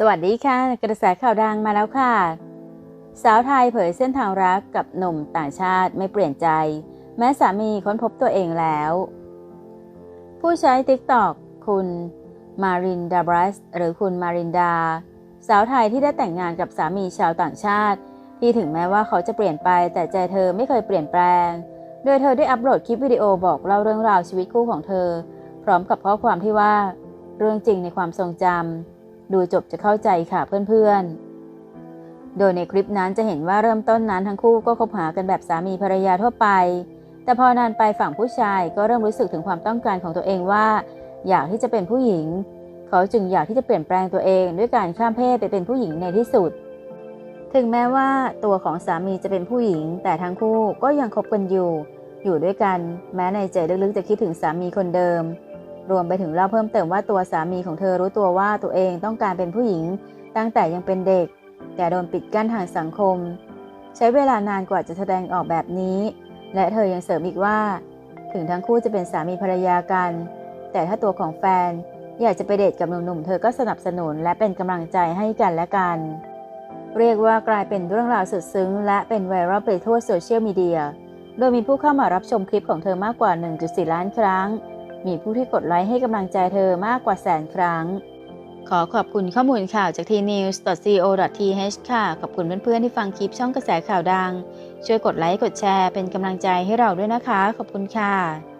สวัสดีค่ะ กระแสข่าวดังมาแล้วค่ะ สาวไทยเผยเส้นทางรักกับหนุ่มต่างชาติไม่เปลี่ยนใจ แม้สามีค้นพบตัวเองแล้ว ผู้ใช้ TikTok คุณมารินดาบรัสหรือคุณมารินดา สาวไทยที่ได้แต่งงานกับสามีชาวต่างชาติ ที่ถึงแม้ว่าเขาจะเปลี่ยนไป แต่ใจเธอไม่เคยเปลี่ยนแปลง โดยเธอได้อัปโหลดคลิปวิดีโอบอกเล่าเรื่องราวชีวิตคู่ของเธอ พร้อมกับข้อความที่ว่า เรื่องจริงในความทรงจำ ดูจบจะเข้าใจค่ะเพื่อนๆ โดยในคลิปนั้นจะเห็นว่าเริ่มต้นนั้นทั้งคู่ก็คบหากันแบบสามีภรรยาทั่วไป แต่พอนานไปฝั่งผู้ชายก็เริ่มรู้สึกถึงความต้องการของตัวเองว่า อยากที่จะเป็นผู้หญิง เขาจึงอยากที่จะเปลี่ยนแปลงตัวเอง ด้วยการข้ามเพศไปเป็นผู้หญิงในที่สุด ถึงแม้ว่าตัวของสามีจะเป็นผู้หญิง แต่ทั้งคู่ก็ยังคบกันอยู่ อยู่ด้วยกัน แม้ในใจลึกๆจะคิดถึงสามีคนเดิม รวมไปถึงเล่าเพิ่มเติมว่าตัวสามีของเธอรู้ตัวว่าตัวเองต้องการเป็นผู้หญิง ตั้งแต่ยังเป็นเด็ก แต่โดนปิดกั้นทางสังคม ใช้เวลานานกว่าจะแสดงออกแบบนี้ และเธอยังเสริมอีกว่า ถึงทั้งคู่จะเป็นสามีภรรยากัน แต่ถ้าตัวของแฟนอยากจะไปเดทกับหนุ่มๆเธอก็สนับสนุนและเป็นกำลังใจให้กันและกัน เรียกว่ากลายเป็นเรื่องราวสุดซึ้ง และเป็นไวรัลไปทั่วโซเชียลมีเดียโดยมีผู้เข้ามารับชมคลิปของเธอมากกว่า 1.4 ล้านครั้ง มีผู้ที่กดไลค์ให้กำลังใจเธอมากกว่าแสนครั้ง ขอขอบคุณข้อมูลข่าวจาก tnews.co.th ค่ะ ขอบคุณเพื่อนๆที่ฟังคลิปช่องกระแสข่าวดัง ช่วยกดไลค์กดแชร์เป็นกำลังใจให้เราด้วยนะคะ ขอบคุณค่ะ